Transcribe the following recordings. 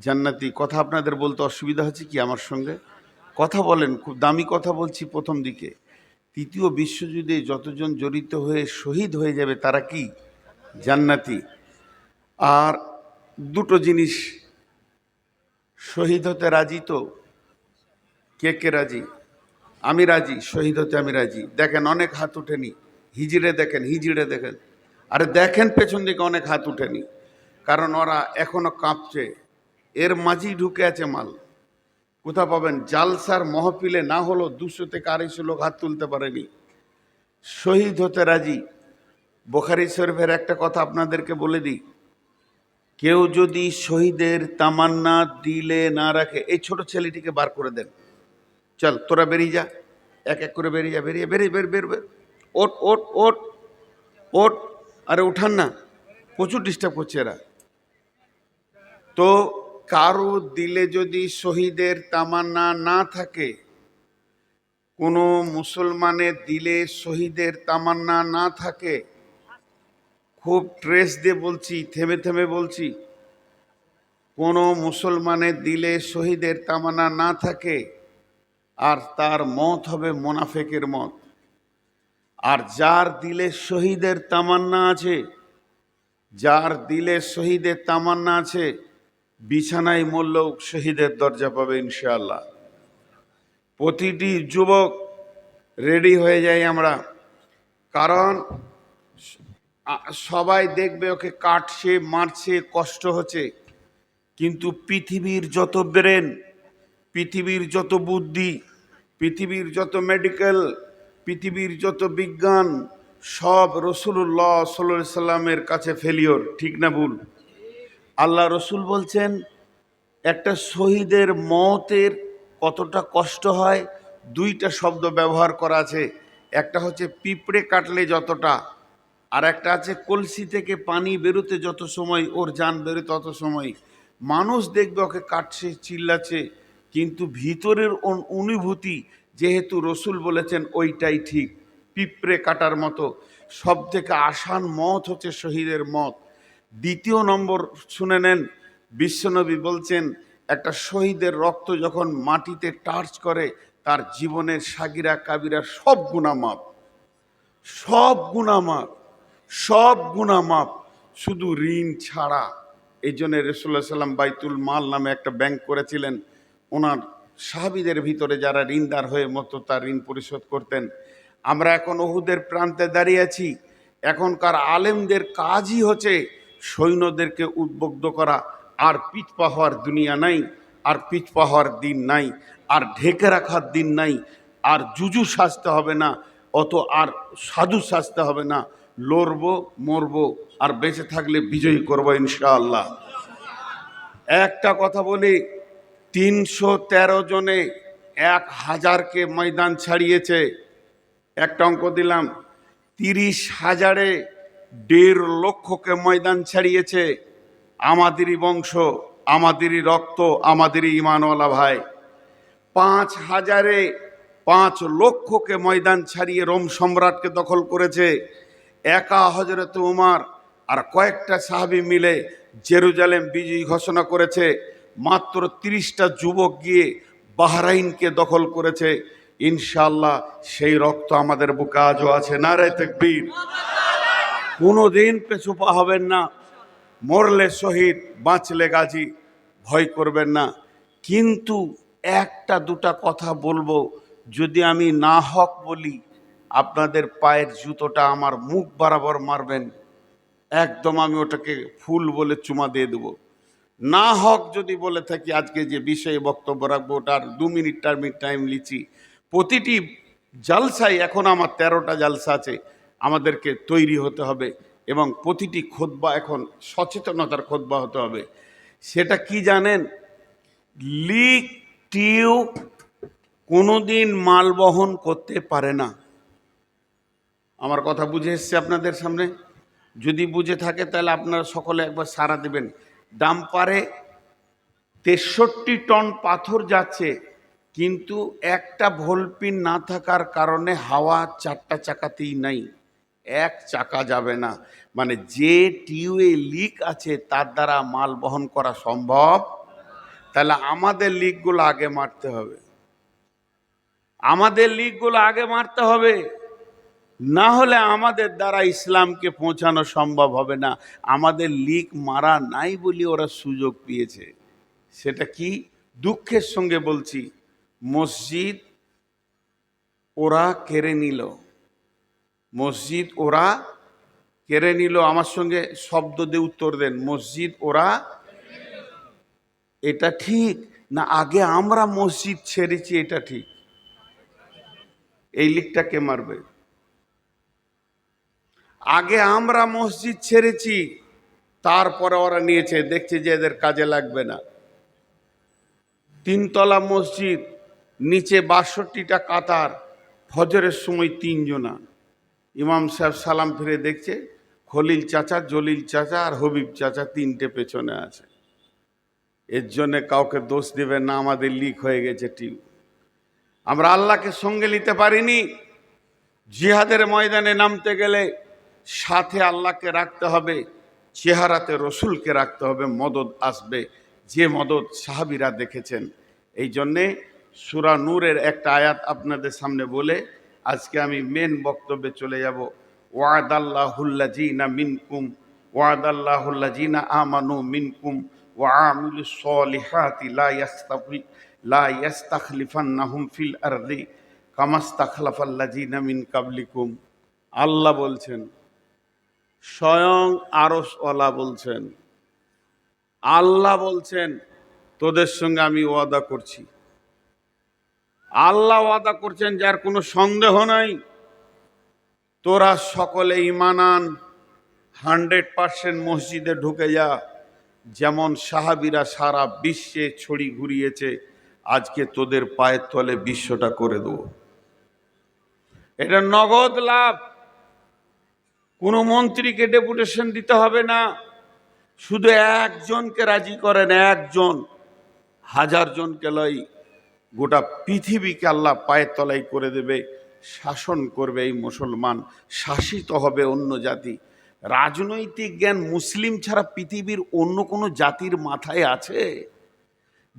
জান্নাতি, কথা আপনাদের বলতে অসুবিধা হচ্ছে কি আমার সঙ্গে? কথা বলেন, খুব দামি কথা বলছি প্রথম দিকে। তৃতীয় বিশ্বযুদ্ধে যতজন জড়িত হয়ে শহীদ হয়ে যাবে তারা কি? জান্নাতি। আর দুটো জিনিস, শহীদ হতে রাজি তো? কে কে রাজি? আমি রাজি, শহীদ হতে আমি রাজি। দেখেন, অনেক হাত উঠেনি। হিজড়ে দেখেন হিজড়ে দেখেন। আরে দেখেন পেছন দিকে অনেক হাত উঠেনি। কারণ ওরা এখনও কাঁপছে। এর মাঝেই ঢুকে আছে মাল। কোথা পাবেন? জালসার মহফিলে না হলো দুশো থেকে আড়াইশো লোক হাত তুলতে পারেনি। শহীদ হতে রাজি। বোখারি শরীফের একটা কথা আপনাদেরকে বলে দিই। কেউ যদি শহীদের তামান্না দিলে না রাখে, এই ছোট ছেলেটিকে বার করে দেন। চল, তোরা বেরিয়ে যা। এক এক করে বেরিয়ে যা, বেরিয়ে বেরিয়ে, বের বের বের। ওট ওট ওট ওট আরে, উঠান না। প্রচুর ডিস্টার্ব করছে এরা। তো কারও দিলে যদি শহীদের তামান্না না থাকে, কোনো মুসলমানের দিলে শহীদের তামান্না না থাকে, খুব ট্রেস দিয়ে বলছি, থেমে থেমে বলছি, কোনো মুসলমানের দিলে শহীদের তামান্না না থাকে, আর তার মত হবে মোনাফেকের মত। আর যার দিলে শহীদের তামান্না আছে, যার দিলে শহীদের তামান্না আছে বিছানায় মরলেও শহীদের দরজা পাবে ইনশাআল্লাহ। প্রতিটি যুবক রেডি হয়ে যাই আমরা, কারণ সবাই দেখবে ওকে কাটছে, মারছে, কষ্ট হচ্ছে। কিন্তু পৃথিবীর যত ব্রেন, পৃথিবীর যত বুদ্ধি, পৃথিবীর যত মেডিকেল, পৃথিবীর যত বিজ্ঞান, সব রসুল্লাহ সাল্লাহ সাল্লামের কাছে ফেলিওর ঠিক না ভুল? আল্লাহ রসুল বলছেন, একটা শহীদের মতের কতটা কষ্ট হয়, দুইটা শব্দ ব্যবহার করা আছে। একটা হচ্ছে পিঁপড়ে কাটলে যতটা, আর একটা আছে কলসি থেকে পানি বেরোতে যত সময়, ওর যান বেরোতে তত সময়। মানুষ দেখবে ওকে কাটছে, চিল্লাচ্ছে, কিন্তু ভিতরের অনুভূতি যেহেতু রসুল বলেছেন ওইটাই ঠিক, পিঁপড়ে কাটার মতো। সব থেকে আসান মত হচ্ছে শহীদের মত। দ্বিতীয় নম্বর শুনে নেন, বিশ্বনবী বলছেন, একটা শহীদের রক্ত যখন মাটিতে টার্চ করে, তার জীবনের সাগিরা, কাবিরা সব গুণামাপ সব গুণামাপ সব গুণামাপ শুধু ঋণ ছাড়া। এই জন্য রসুল্লাহ সাল্লাম বাইতুল মাল নামে একটা ব্যাংক করেছিলেন। ওনার সাহাবিদের ভিতরে যারা ঋণদার হয়ে মতো তার ঋণ পরিশোধ করতেন। আমরা এখন ওহুদের প্রান্তে দাঁড়িয়ে আছি। এখনকার আলেমদের কাজই হচ্ছে সৈন্যদেরকে উদ্বুদ্ধ করা আর পিছপা হওয়ার দুনিয়া নাই, আর পিছপা হওয়ার দিন নাই, আর ঢেকে রাখার দিন নাই, আর জুজু সাজতে হবে না, অত আর সাধু সাজতে হবে না। লড়বো, মরবো, আর বেঁচে থাকলে বিজয়ী করব ইনশাআল্লাহ। একটা কথা বলি, তিনশো তেরো জনে এক হাজারকে ময়দান ছাড়িয়েছে। একটা অঙ্ক দিলাম, তিরিশ হাজারে দেড় লক্ষকে ময়দান ছাড়িয়েছে আমাদেরই বংশ, আমাদেরই রক্ত, আমাদেরই ইমানওয়ালা ভাই। পাঁচ হাজারে পাঁচ লক্ষকে ময়দান ছাড়িয়ে রোম সম্রাটকে দখল করেছে একা হজরত উমার আর কয়েকটা সাহাবি মিলে জেরুজালেম বিজয়ী ঘোষণা করেছে। মাত্র তিরিশটা যুবক গিয়ে বাহরাইনকে দখল করেছে। ইনশাল্লাহ সেই রক্ত আমাদের বুকে আজও আছে। নারায় তেকবীর। কোনো দিন পেছুপা হবেন না। মরলে শহীদ, বাঁচলে গাজী, ভয় করবেন না। কিন্তু একটা, দুটা কথা বলব, যদি আমি না হক বলি, আপনাদের পায়ের জুতোটা আমার মুখ বরাবর মারবেন। একদম আমি ওটাকে ফুল বলে চুমা দিয়ে দেবো। না হক যদি বলে থাকি, আজকে যে বিষয়ে বক্তব্য রাখব, ওটার দু মিনিট টার মিনিট টাইম লিচি প্রতিটি জালসাই এখন আমার তেরোটা জালসা আছে। আমাদেরকে তৈরি হতে হবে এবং প্রতিটি খোদবা এখন সচেতনতার খোদবা হতে হবে। সেটা কি জানেন? লিক টিউ কোনোদিন মাল বহন করতে পারে না। আমার কথা বুঝে এসছে আপনাদের সামনে? যদি বুঝে থাকে তাহলে আপনারা সকলে একবার সারা দেবেন। ডাম্পারে তেষট্টি টন পাথর যাচ্ছে, কিন্তু একটা ভোলপিন না থাকার কারণে হাওয়া চারটা চাকাতেই নাই। এক চাকা যাবে না। মানে যে টিউয়ে লিক আছে, তার দ্বারা মাল বহন করা সম্ভব। তাহলে আমাদের লিকগুলো আগে মারতে হবে। আমাদের লিকগুলো আগে মারতে হবে। না হলে আমাদের দ্বারা ইসলামকে পৌঁছানো সম্ভব হবে না। আমাদের লিক মারা নাই বলি ওরা সুযোগ পেয়েছে। সেটা কি? দুঃখের সঙ্গে বলছি, মসজিদ ওরা কেড়ে নিল। মসজিদ ওরা কেড়ে নিল, আমার সঙ্গে শব্দ দিয়ে উত্তর দেন, মসজিদ ওরা এটা ঠিক? না, আগে আমরা মসজিদ ছেড়েছি, এটা ঠিক। এই লিগটা কে মারবে? আগে আমরা মসজিদ ছেড়েছি, তারপরে ওরা নিয়েছে, দেখছে যে এদের কাজে লাগবে না। তিনতলা মসজিদ, নিচে বাষট্টিটা কাতার, ফজরের সময় তিনজনা। ইমাম সাহেব সালাম ফিরে দেখছে, খলিল চাচা, জলিল চাচা আর হবিব চাচা তিনটে পেছনে আছে। এর জন্যে কাউকে দোষ দেবে না, আমাদের লিক হয়ে গেছে টিউ আমরা আল্লাহকে সঙ্গে নিতে পারিনি। জিহাদের ময়দানে নামতে গেলে সাথে আল্লাহকে রাখতে হবে, চেহারাতে রসুলকে রাখতে হবে, মদত আসবে। যে মদত সাহাবিরা দেখেছেন, এই জন্যে সুরা নূরের একটা আয়াত আপনাদের সামনে বলে আজকে আমি মেন বক্তব্যে চলে যাব। ওয়াদাল্লাহুল্লা জিনা মিনকুম ওয়াদাল্লাহুল্লা জিনা আমানু মিনকুম ওয়ামিলু সলিহাতি লা ইয়াস্তাফি, লা ইয়াস্তাখলিফান্নাহুম ফিল আরদি কামাস্তাখলাফাল্লাজিনা মিন কাবলিকুম। আল্লাহ বলছেন, স্বয়ং আরসওয়ালা বলছেন, আল্লাহ বলছেন, তোদের সঙ্গে আমি ওয়াদা করছি। আল্লাহ ওয়াদা করছেন যার কোনো সন্দেহ নাই। তোরা সকলে ইমানান হান্ড্রেড পার্সেন্ট মসজিদে ঢুকে যা। যেমন সাহাবিরা সারা বিশ্বে ছড়ি ঘুরিয়েছে, আজকে তোদের পায়ের তলে বিশ্বটা করে দেবো। এটা নগদ লাভ। কোনো মন্ত্রীকে ডেপুটেশন দিতে হবে না। শুধু একজনকে রাজি করেন একজন। হাজার জনকে লয় গোটা পৃথিবীকে আল্লাহ পায়ের তলাই করে দেবে, শাসন করবে এই মুসলমান, শাসিত হবে অন্য জাতি। রাজনৈতিক জ্ঞান মুসলিম ছাড়া পৃথিবীর অন্য কোনো জাতির মাথায় আছে?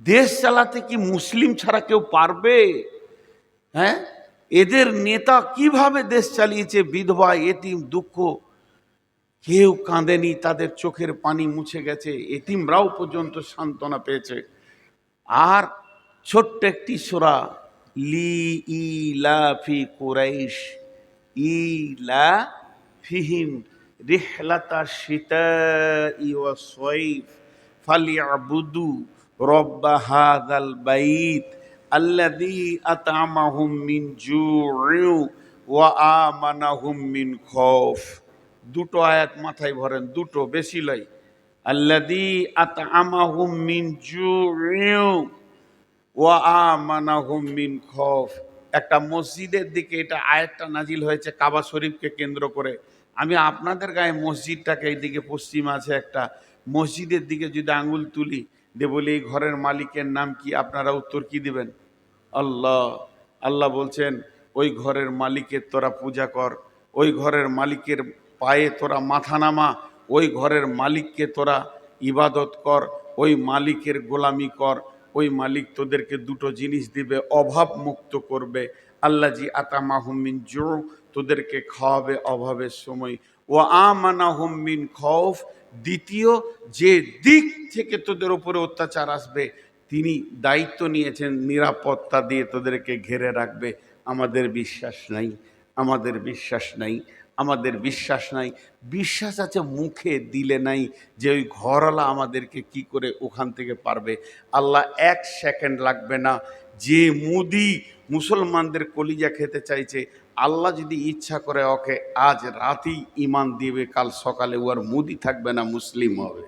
দেশ চালাতে কি মুসলিম ছাড়া কেউ পারবে? হ্যাঁ? এদের নেতা কীভাবে দেশ চালিয়েছে? বিধবা, এতিম, দুঃখ। কেউ কাঁদেনি, তাদের চোখের পানি মুছে গেছে। এতিমরাও পর্যন্ত সান্ত্বনা পেয়েছে। আর ছোট্ট একটি সোরা, লি, ই, লা, ফি, কুরাইশ, ই, লা, ফিহিম, রিহলাতা সীতা ইয়া সয়ফ ফালিয়াবুদু রব্বা হাদাল বাইত আল্লাযী আত'আমাহুম মিন জু'উ ওয়া আমানাহুম মিন খৌফ দুটো আয়াত মাথায় ভরেন, দুটো, বেশি লয়। আল্লাযী আত'আমাহুম মিন জু'উ ওয়া মিন খৌফ। একটা মসজিদের দিকে এটা আয়াতটা নাজিল হয়েছে কাবা শরীফকে কেন্দ্র করে। আমি আপনাদের গায়ে মসজিদটাকে এইদিকে পশ্চিম আছে একটা। মসজিদের দিকে যদি আঙুল তুলি দে বলি, এই ঘরের মালিকের নাম কি? আপনারা উত্তর কি দিবেন? আল্লাহ। আল্লাহ বলছেন, ওই ঘরের মালিকের তোরা পূজা কর। ওই ঘরের মালিকের পায়ে তোরা মাথা নামা। ওই ঘরের মালিককে তোরা ইবাদত কর। ওই মালিকের গোলামি কর। ওই মালিক তোদেরকে দুটো জিনিস দিবে, অভাব মুক্ত করবে। আল্লাহ জি আতামা হুমিন জো তোদেরকে খাওয়াবে অভাবের সময়। ও আমানা হুমিন খফ দ্বিতীয় যে দিক থেকে তোদের উপরে অত্যাচার আসবে, তিনি দায়িত্ব নিয়েছেন নিরাপত্তা দিয়ে তোদেরকে ঘেরে রাখবে। আমাদের বিশ্বাস নাই, আমাদের বিশ্বাস নাই। আমাদের বিশ্বাস নাই। বিশ্বাস আছে মুখে দিলে নাই যে ওই ঘরওয়ালা আমাদেরকে কি করে ওখান থেকে পারবে। আল্লাহ এক সেকেন্ড লাগবে না। যে মুদি মুসলমানদের কলিজা খেতে চাইছে, আল্লাহ যদি ইচ্ছা করে ওকে আজ রাতেই ইমান দিবে, কাল সকালে ও আর মুদি থাকবে না, মুসলিম হবে।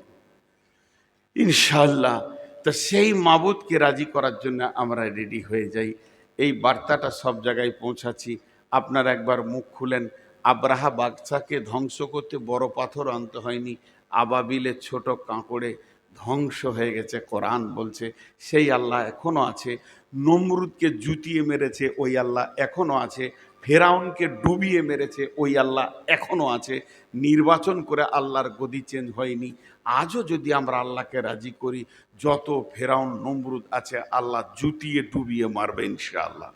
ইনশাল্লাহ তো সেই মাবুদকে রাজি করার জন্য আমরা রেডি হয়ে যাই। এই বার্তাটা সব জায়গায় পৌঁছাচ্ছি। আপনারা একবার মুখ খুলেন। আব্রাহা বাগচাকে ধ্বংস করতে বড় পাথর আনতে হয়নি, আবাবিলের ছোট কাঁকড়ে ধ্বংস হয়ে গেছে, কোরআন বলছে, সেই আল্লাহ এখনও আছে। নমরুদকে জুতিয়ে মেরেছে, ওই আল্লাহ এখনও আছে। ফেরাউনকে ডুবিয়ে মেরেছে, ওই আল্লাহ এখনও আছে। নির্বাচন করে আল্লাহর গদি চেঞ্জ হয়নি। আজও যদি আমরা আল্লাহকে রাজি করি, যত ফেরাউন, নমরুদ আছে, আল্লাহ জুতিয়ে ডুবিয়ে মারবে ইনশাআল্লাহ।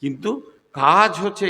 কিন্তু কাজ হচ্ছে